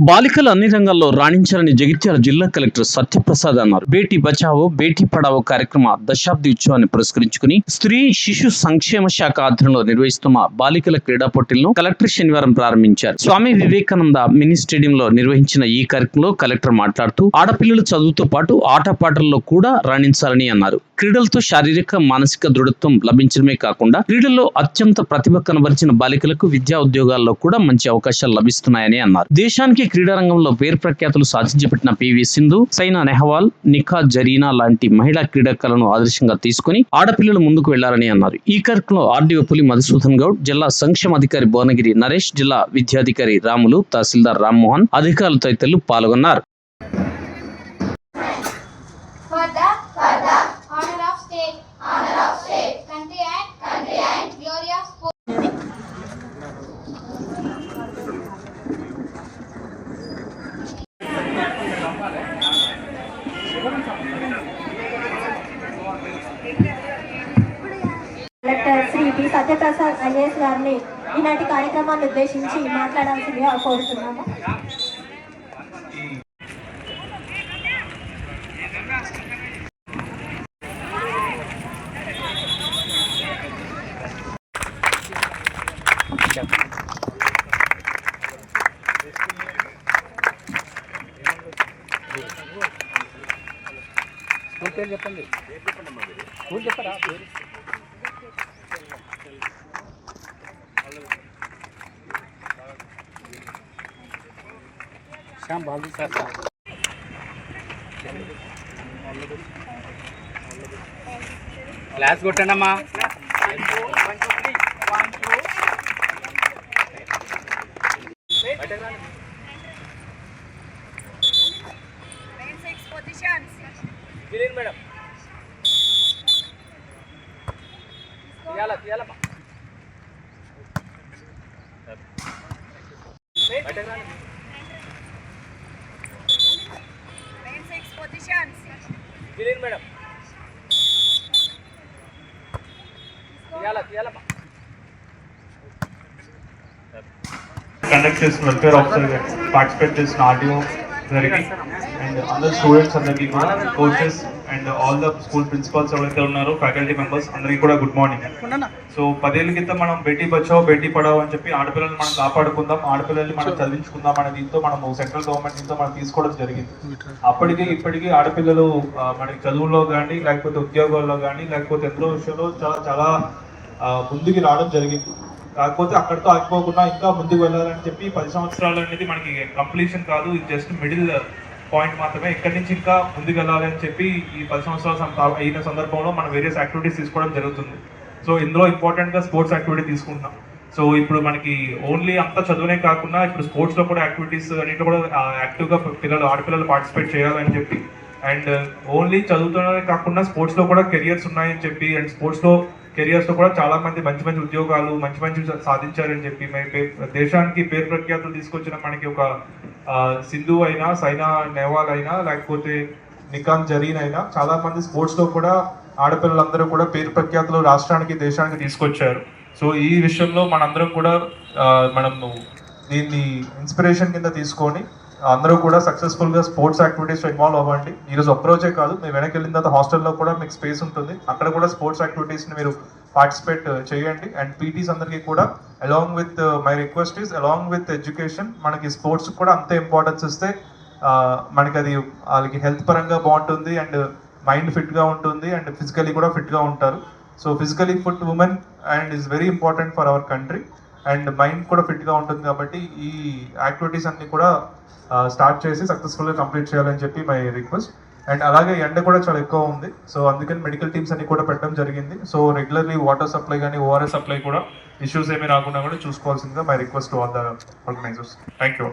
బాలికలు అన్ని రంగాల్లో రాణించాలని జగిత్యాల జిల్లా కలెక్టర్ సత్యప్రసాద్ అన్నారు. బేటీ బచావో బేటీ పడావో కార్యక్రమ దశాబ్ది ఉత్సవాన్ని పురస్కరించుకుని స్త్రీ శిశు సంక్షేమ శాఖ ఆధ్వర్యంలో నిర్వహిస్తున్న బాలికల క్రీడా పోటీలను కలెక్టర్ శనివారం ప్రారంభించారు. స్వామి వివేకానంద మినీ స్టేడియంలో నిర్వహించిన ఈ కార్యక్రమంలో కలెక్టర్ మాట్లాడుతూ ఆడపిల్లలు చదువుతో పాటు ఆటపాటల్లో కూడా రాణించాలని అన్నారు. క్రీడలతో శారీరక మానసిక దృఢత్వం లభించడమే కాకుండా క్రీడల్లో అత్యంత ప్రతిభ కనబరిచిన బాలికలకు విద్యా ఉద్యోగాల్లో కూడా మంచి అవకాశాలు లభిస్తున్నాయని అన్నారు. దేశానికి క్రీడారంగంలో పేరు ప్రఖ్యాతులు సాధించబెట్టిన పివి సింధు సైనా నెహ్వాల్ నిఖా జరీనా లాంటి మహిళా క్రీడాకారులను ఆదర్శంగా తీసుకుని ఆడపిల్లలు ముందుకు వెళ్ళారని అన్నారు. ఈ కార్యక్రమంలో ఆర్డీఓ పులి మధుసూదన్ గౌడ్ జిల్లా సంక్షేమ అధికారి భువనగిరి నరేష్ జిల్లా విద్యాధికారి రాములు తహసీల్దార్ రామ్మోహన్ అధికారులు తదితరులు పాల్గొన్నారు. కలెక్టర్ సత్యప్రసాద్ ఐఏఎస్ గారిని ఈనాటి కార్యక్రమాన్ని ఉద్దేశించి మాట్లాడాల్సిందిగా కోరుతున్నాము. స్కూల్ పేరు చెప్పండి. స్కూల్ చెప్పరా పేరు శ్యామ్ బాలు సార్ క్లాస్ కొట్టండి అమ్మా మేడం తీయాలా తీయాలమ్మా బయటకు రండి. తీయండి మేడం తీయాలా తీయాలమ్మా కండక్ట్ చేసిన వెల్ఫేర్ ఆఫీసర్ పార్టిసిపేట్ చేసిన ఆర్డీఓ గారికి అండ్ అందరు స్టూడెంట్స్ అందరికీ కూడా coaches and all the school principals ఎవరైతే ఉన్నారో ఫ్యాకల్టీ మెంబర్స్ అందరికీ కూడా గుడ్ మార్నింగ్ సో పదేళ్ళ క్రితం మనం బేటీ బచావో బేటీ పడావో అని చెప్పి ఆడపిల్లల్ని మనం కాపాడుకుందాం ఆడపిల్లల్ని మనం చదివించుకుందాం అనే దీంతో మనం సెంట్రల్ గవర్నమెంట్ దీంతో మనం తీసుకోవడం జరిగింది. అప్పటికి ఇప్పటికీ ఆడపిల్లలు మనకి చదువుల్లో కానీ లేకపోతే ఉద్యోగాల్లో కానీ లేకపోతే ఎంతో విషయంలో చాలా చాలా ముందుకు రావడం జరిగింది. కాకపోతే అక్కడితో ఆగిపోకుండా ఇంకా ముందుకు వెళ్ళాలని చెప్పి పది సంవత్సరాలు అనేది మనకి కంప్లీషన్ కాదు. ఇది జస్ట్ మిడిల్ పాయింట్ మాత్రమే. ఇక్కడి నుంచి ఇంకా ముందుకు వెళ్ళాలి అని చెప్పి ఈ పది సంవత్సరాలు అయిన సందర్భంలో మనం వేరియస్ యాక్టివిటీస్ తీసుకోవడం జరుగుతుంది. సో ఇందులో ఇంపార్టెంట్గా స్పోర్ట్స్ యాక్టివిటీ తీసుకుంటున్నాం. సో ఇప్పుడు మనకి ఓన్లీ అంత చదువునే కాకుండా ఇప్పుడు స్పోర్ట్స్లో కూడా యాక్టివిటీస్ అన్నింటిలో కూడా యాక్టివ్గా పిల్లలు ఆడపిల్లలు పార్టిసిపేట్ చేయాలని చెప్పి. అండ్ ఓన్లీ చదువుతూనే కాకుండా స్పోర్ట్స్లో కూడా కెరియర్స్ ఉన్నాయని చెప్పి అండ్ స్పోర్ట్స్లో కెరియర్స్లో కెరియర్స్లో కూడా చాలా మంది మంచి మంచి ఉద్యోగాలు మంచి మంచి సాధించారని చెప్పి పే- దేశానికి పేరు ప్రఖ్యాతులు తీసుకొచ్చిన మనకి ఒక సింధు అయినా సైనా నెహ్వాల్ అయినా లేకపోతే నికాన్ జరీన్ అయినా చాలా మంది స్పోర్ట్స్లో కూడా ఆడపిల్లలందరూ కూడా పేరు ప్రఖ్యాతులు రాష్ట్రానికి దేశానికి తీసుకొచ్చారు. సో ఈ విషయంలో మనందరం కూడా మనము మనం దీన్ని ఇన్స్పిరేషన్ కింద తీసుకొని అందరూ కూడా సక్సెస్ఫుల్గా స్పోర్ట్స్ యాక్టివిటీస్ ఇన్వాల్వ్ అవ్వండి. ఈ రోజు అప్రోచే కాదు మీరు వెనక్కి వెళ్ళిన తర్వాత హాస్టల్లో కూడా మీకు స్పేస్ ఉంటుంది. అక్కడ కూడా స్పోర్ట్స్ యాక్టివిటీస్ని మీరు పార్టిసిపేట్ uh, చేయండి. అండ్ పీటీస్ అందరికీ కూడా along with my request is along with education మనకి స్పోర్ట్స్ కూడా అంతే ఇంపార్టెన్స్ ఇస్తే uh, మనకి అది వాళ్ళకి హెల్త్ పరంగా బాగుంటుంది. అండ్ మైండ్ ఫిట్గా ఉంటుంది. అండ్ ఫిజికలీ కూడా ఫిట్గా ఉంటారు. So physically fit women and is very important for our country and mind కూడా ఫిట్గా ఉంటుంది కాబట్టి ఈ యాక్టివిటీస్ అన్ని కూడా స్టార్ట్ చేసి సక్సెస్ఫుల్గా కంప్లీట్ చేయాలని చెప్పి మై రిక్వెస్ట్. అండ్ అలాగే ఎండ కూడా చాలా ఎక్కువ ఉంది. సో అందుకని మెడికల్ టీమ్స్ అన్ని కూడా పెట్టడం జరిగింది. సో రెగ్యులర్లీ వాటర్ సప్లై కానీ ఓఆర్ఎస్ సప్లై కూడా ఇష్యూస్ ఏమీ రాకుండా కూడా చూసుకోవాల్సిందిగా my request all the organisers. Thank you.